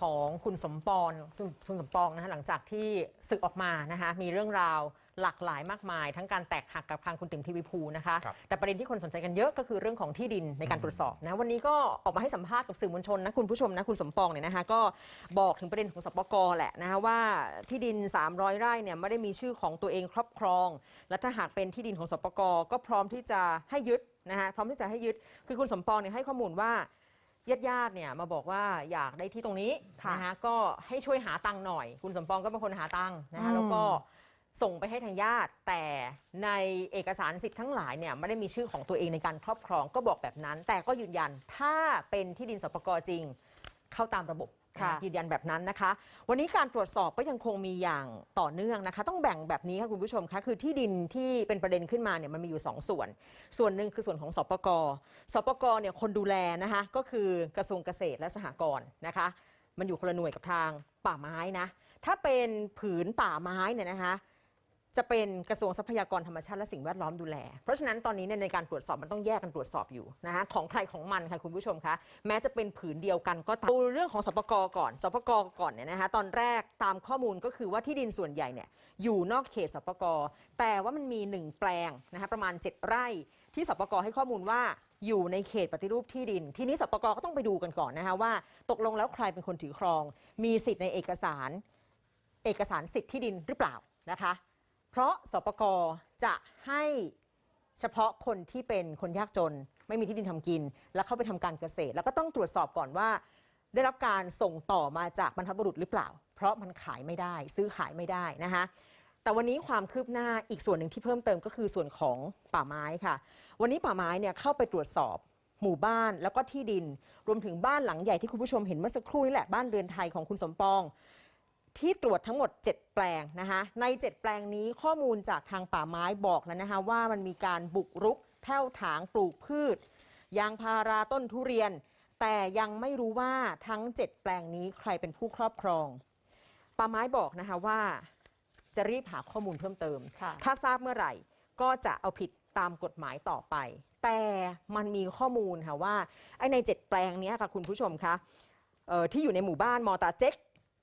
ของคุณสมปองคุณคุณสมปองนะคะหลังจากที่ศึกออกมานะคะมีเรื่องราวหลากหลายมากมาย ทั้งการแตกหักกับทางคุณติ๋มทีวีภูนะคะครับแต่ประเด็นที่คนสนใจกันเยอะก็คือเรื่องของที่ดินในการตรวจสอบนะวันนี้ก็ออกมาให้สัมภาษณ์กับสื่อมวลชนนะคุณผู้ชมนะคุณสมปองเนี่ยนะคะก็บอกถึงประเด็นของสปกแหละนะคะว่าที่ดิน 300 ไร่เนี่ยไม่ได้มีชื่อของตัวเองครอบครอง และถ้าหากเป็นที่ดินของสปกก็พร้อมที่จะให้ยึดนะคะพร้อมที่จะให้ยึดคือคุณสมปองเนี่ยให้ข้อมูลว่า ญาติญาติๆเนี่ยมาบอกว่าอยากได้ที่ตรงนี้ค่ะนะคะก็ให้ช่วยหาตังค์หน่อย คุณสมปองก็เป็นคนหาตังค์นะคะอืม แล้วก็ส่งไปให้ทางญาติ แต่ในเอกสารสิทธิ์ทั้งหลายเนี่ยไม่ได้มีชื่อของตัวเองในการครอบครองก็บอกแบบนั้น แต่ก็ยืนยันถ้าเป็นที่ดินสปกจริง เข้าตามระบบค่ะ ยืนยันแบบนั้นนะคะ วันนี้การตรวจสอบก็ยังคงมีอย่างต่อเนื่องนะคะ ต้องแบ่งแบบนี้ค่ะคุณผู้ชมคะคือที่ดินที่เป็นประเด็นขึ้นมาเนี่ยมันมีอยู่สองส่วน ส่วนหนึ่งคือส่วนของสปกสปกเนี่ยคนดูแลนะคะก็คือกระทรวงเกษตรและสหกรณ์นะคะ มันอยู่คนละหน่วยกับทางป่าไม้นะถ้าเป็นผืนป่าไม้เนี่ยนะคะ จะเป็นกระทรวงทรัพยากรธรรมชาติและสิ่งแวดล้อมดูแล เพราะฉะนั้นตอนนี้เนี่ยในการตรวจสอบมันต้องแยกกันตรวจสอบอยู่นะคะของใครของมันค่ะคุณผู้ชมคะแม้จะเป็นผืนเดียวกันก็ตามดูเรื่องของสปกก่อนสปกก่อนเนี่ยนะคะตอนแรกตามข้อมูลก็คือว่าที่ดินส่วนใหญ่เนี่ยอยู่นอกเขตสปกแต่ว่ามันมีหนึ่งแปลงนะคะประมาณ 7 ไร่ที่สปกให้ข้อมูลว่าอยู่ในเขตปฏิรูปที่ดิน ทีนี้สปกก็ต้องไปดูกันก่อนนะคะว่า ตกลงแล้วใครเป็นคนถือครอง มีสิทธิ์ในเอกสาร เอกสารสิทธิ์ที่ดินหรือเปล่านะคะ เพราะสปกจะให้เฉพาะคนที่เป็นคนยากจน ไม่มีที่ดินทำกิน แล้วเข้าไปทำการเกษตร แล้วก็ต้องตรวจสอบก่อนว่า ได้รับการส่งต่อมาจากบรรพบุรุษหรือเปล่า เพราะมันขายไม่ได้ ซื้อขายไม่ได้นะคะแต่วันนี้ความคืบหน้าอีกส่วนหนึ่งที่เพิ่มเติมก็คือส่วนของป่าไม้ค่ะ วันนี้ป่าไม้เนี่ยเข้าไปตรวจสอบหมู่บ้านแล้วก็ที่ดิน รวมถึงบ้านหลังใหญ่ที่คุณผู้ชมเห็นเมื่อสักครู่นี่แหละบ้านเรือนไทยของคุณสมปอง ที่ตรวจทั้งหมด 7 แปลงนะคะใน 7 แปลงนี้ข้อมูลจากทางป่าไม้บอกแล้วนะคะว่ามันมีการบุกรุกแผ่วถางปลูกพืช ยางพาราต้นทุเรียน แต่ยังไม่รู้ว่าทั้ง 7 แปลงนี้ใครเป็นผู้ครอบครอง ป่าไม้บอกนะคะว่าจะรีบหาข้อมูลเพิ่มเติมค่ะถ้าทราบเมื่อไหร่ก็จะเอาผิดตามกฎหมายต่อไป แต่มันมีข้อมูลค่ะว่าไอ้ใน7แปลงเนี้ยค่ะคุณผู้ชมคะเอ่อที่อยู่ในหมู่บ้านมอตาเจ๊ก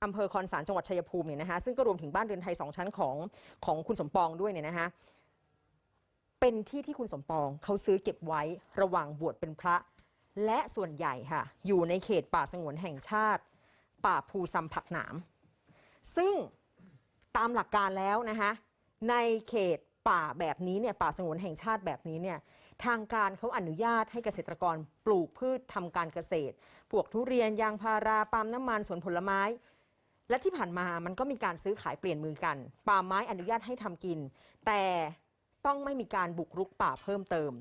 อำเภอคอนสารจังหวัดชัยภูมิเนี่ยนะคะซึ่งก็รวมถึงบ้านเรือนไทยสองชั้นของของคุณสมปองด้วยเนี่ยนะคะเป็นที่ที่คุณสมปองเขาซื้อเก็บไว้ระหว่างบวชเป็นพระ และส่วนใหญ่ค่ะ อยู่ในเขตป่าสงวนแห่งชาติ ป่าภูซำผักหนาม ซึ่งตามหลักการแล้วนะคะในเขตป่าแบบนี้เนี่ยป่าสงวนแห่งชาติแบบนี้เนี่ยทางการเขาอนุญาตให้เกษตรกรปลูกพืชทำการเกษตรพวกทุเรียนยางพาราปาล์มน้ำมันสวนผลไม้ และที่ผ่านมามันก็มีการซื้อขายเปลี่ยนมือกัน ป่าไม้อนุญาตให้ทำกิน แต่ต้องไม่มีการบุกรุกป่าเพิ่มเติม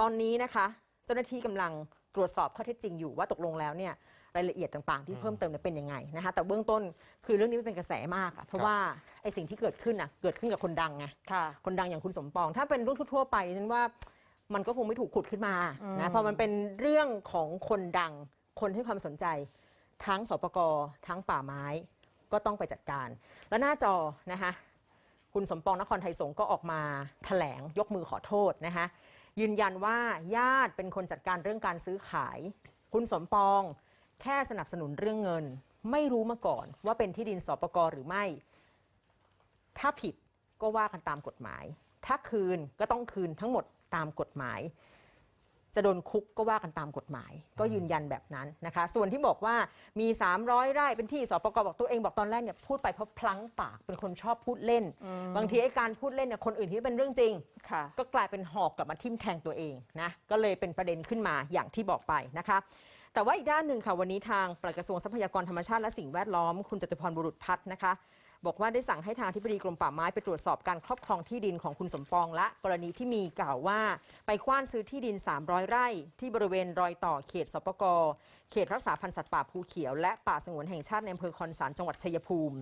ตอนนี้นะคะ เจ้าหน้าที่กำลังตรวจสอบข้อเท็จจริงอยู่ว่าตกลงแล้วเนี่ยรายละเอียดต่างๆ ที่เพิ่มเติมเนี่ยเป็นยังไงนะคะแต่เบื้องต้นคือเรื่องนี้มันเป็นกระแสมากอะเพราะว่าไอ้สิ่งที่เกิดขึ้นอะเกิดขึ้นกับคนดังไงค่ะคนดังอย่างคุณสมปอง ถ้าเป็นเรื่องทั่วๆไปฉันว่ามันก็คงไม่ถูกขุดขึ้นมาอืมนะพอมันเป็นเรื่องของคนดังคนให้ความสนใจ ทั้งสปกทั้งป่าไม้ ก็ต้องไปจัดการ แล้วหน้าจอนะคะคุณสมปองนครไทยสงก็ออกมาแถลงยกมือขอโทษนะคะยืนยันว่าญาติเป็นคนจัดการเรื่องการซื้อขาย คุณสมปองแค่สนับสนุนเรื่องเงิน ไม่รู้มาก่อนว่าเป็นที่ดินสปกหรือไม่ ถ้าผิดก็ว่ากันตามกฎหมาย ถ้าคืนก็ต้องคืนทั้งหมดตามกฎหมาย จะโดนคุกก็ว่ากันตามกฎหมาย ก็ยืนยันแบบนั้นนะคะ ส่วนที่บอกว่ามี 300 ไร่เป็นที่สปกบอกตัวเองบอกตอนแรกเนี่ยพูดไปเพราะพลั้งปากเป็นคนชอบพูดเล่นอืมบางทีไอ้การพูดเล่นเนี่ยคนอื่นที่เป็นเรื่องจริงค่ะก็กลายเป็นหอกกลับมาทิ่มแทงตัวเองนะก็เลยเป็นประเด็นขึ้นมาอย่างที่บอกไปนะคะแต่ว่าอีกด้านหนึ่งค่ะวันนี้ทางปลัดกระทรวงทรัพยากรธรรมชาติและสิ่งแวดล้อม คุณจตุพรบุรุษพัฒน์นะคะ บอกว่าได้สั่งให้ทางอธิบดีกรมป่าไม้ไปตรวจสอบการครอบครองที่ดินของคุณสมปองและกรณีที่มีกล่าวว่า ไปกว้านซื้อที่ดิน 300 ไร่ ที่บริเวณรอยต่อเขตสปกเขตรักษาพันธุ์สัตว์ป่าภูเขียวและป่าสงวนแห่งชาติในอำเภอคอนสารจังหวัดชัยภูมิ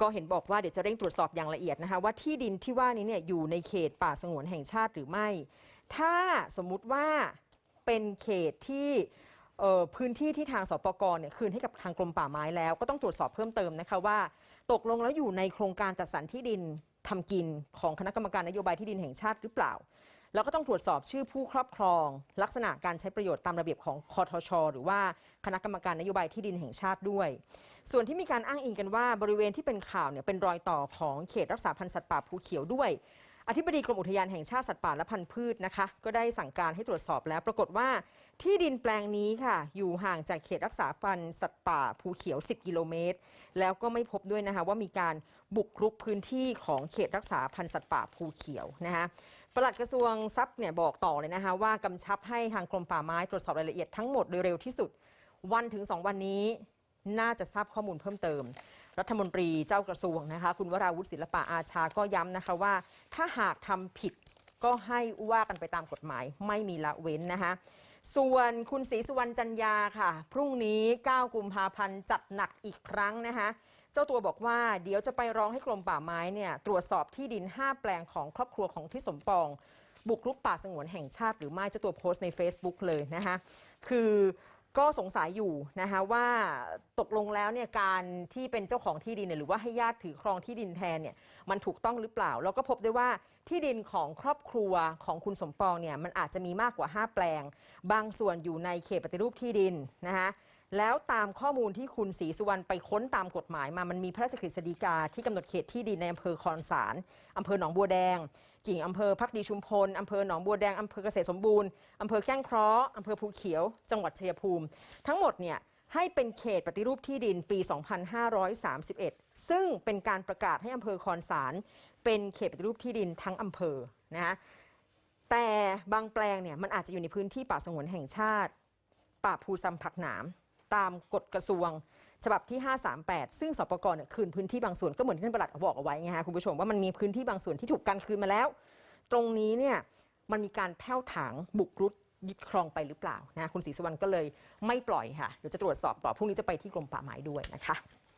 ก็เห็นบอกว่าเดี๋ยวจะเร่งตรวจสอบอย่างละเอียดนะคะว่าที่ดินที่ว่านี้เนี่ยอยู่ในเขตป่าสงวนแห่งชาติหรือไม่ ถ้าสมมุติว่าเป็นเขตที่พื้นที่ที่ทางสปกเนี่ยคืนให้กับทางกรมป่าไม้แล้ว ก็ต้องตรวจสอบเพิ่มเติมนะคะว่า ตกลงแล้วอยู่ในโครงการจัดสรรที่ดินทำกินของคณะกรรมการนโยบายที่ดินแห่งชาติหรือเปล่า แล้วก็ต้องตรวจสอบชื่อผู้ครอบครอง ลักษณะการใช้ประโยชน์ตามระเบียบของคอทช หรือว่าคณะกรรมการนโยบายที่ดินแห่งชาติด้วย ส่วนที่มีการอ้างอิงกันว่าบริเวณที่เป็นข่าวเนี่ยเป็นรอยต่อของเขตรักษาพันธุ์สัตว์ป่าภูเขียวด้วย อธิบดีกรมอุทยานแห่งชาติสัตว์ป่าและพันธุ์พืชนะคะ ก็ได้สั่งการให้ตรวจสอบแล้ว ปรากฏว่าที่ดินแปลงนี้ค่ะ อยู่ห่างจากเขตรักษาพันธุ์สัตว์ป่าภูเขียว 10 กิโลเมตร แล้วก็ไม่พบด้วยนะคะว่ามีการบุกรุกพื้นที่ของเขตรักษาพันธุ์สัตว์ป่าภูเขียวนะคะปลัดกระทรวงทรัพย์เนี่ยบอกต่อเลยนะคะว่ากำชับให้ทางกรมป่าไม้ตรวจสอบรายละเอียดทั้งหมดโดยเร็วที่สุด วันถึง 2 วันนี้น่าจะทราบข้อมูลเพิ่มเติม รัฐมนตรีเจ้ากระทรวงนะคะคุณวราวุฒิศิลปะอาชาก็ย้ำนะคะว่า ถ้าหากทำผิดก็ให้ว่ากันไปตามกฎหมายไม่มีละเว้นนะคะส่วนคุณศรีสุวรรณจันยาค่ะ พรุ่งนี้ 9 กุมภาพันธ์จัดหนักอีกครั้งนะคะเจ้าตัวบอกว่าเดี๋ยวจะไปร้องให้กรมป่าไม้เนี่ยตรวจสอบที่ดิน 5 แปลงของครอบครัวของทิศสมปอง บุกรุกป่าสงวนแห่งชาติหรือไม่เจ้าตัวโพสต์ใน Facebook เลยนะคะคือ ก็สงสัยอยู่นะคะว่าตกลงแล้วเนี่ยการที่เป็นเจ้าของที่ดินเนี่ยหรือว่าให้ญาติถือครองที่ดินแทนเนี่ยมันถูกต้องหรือเปล่า แล้วก็พบได้ว่าที่ดินของครอบครัวของคุณสมปองเนี่ยมันอาจจะมีมากกว่า 5 แปลง บางส่วนอยู่ในเขตปฏิรูปที่ดินนะคะแล้วตามข้อมูลที่คุณศรีสุวรรณไปค้นตามกฎหมายมามันมีพระราชกฤษฎีกาที่กำหนดเขตที่ดินในอำเภอคอนสารอำเภอหนองบัวแดง กิ่งอำเภอพักดีชุมพลอำเภอหนองบัวแดงอำเภอเกษตรสมบูรณ์อำเภอแก้งเคราะห์อำเภอภูเขียว จังหวัดชัยภูมิ ทั้งหมดเนี่ยให้เป็นเขตปฏิรูปที่ดินปี 2531 ซึ่งเป็นการประกาศให้อำเภอคอนสารเป็นเขตปฏิรูปที่ดินทั้งอำเภอนะคะแต่บางแปลงเนี่ยมันอาจจะอยู่ในพื้นที่ป่าสงวนแห่งชาติ ป่าภูซำผักหนาม ตามกฎกระทรวง ฉบับที่ 538 ซึ่งสปกรคืนพื้นที่บางส่วนก็เหมือนที่ท่านประหลัดบอกเอาไว้ไงฮะคุณผู้ชมว่ามันมีพื้นที่บางส่วนที่ถูกกันคืนมาแล้ว ตรงนี้เนี่ยมันมีการแผ้วถางบุกรุกยึดครองไปหรือเปล่านะคุณศรีสุวรรณก็เลยไม่ปล่อยค่ะเดี๋ยวจะตรวจสอบต่อพรุ่งนี้จะไปที่กรมป่าไม้ด้วยนะคะ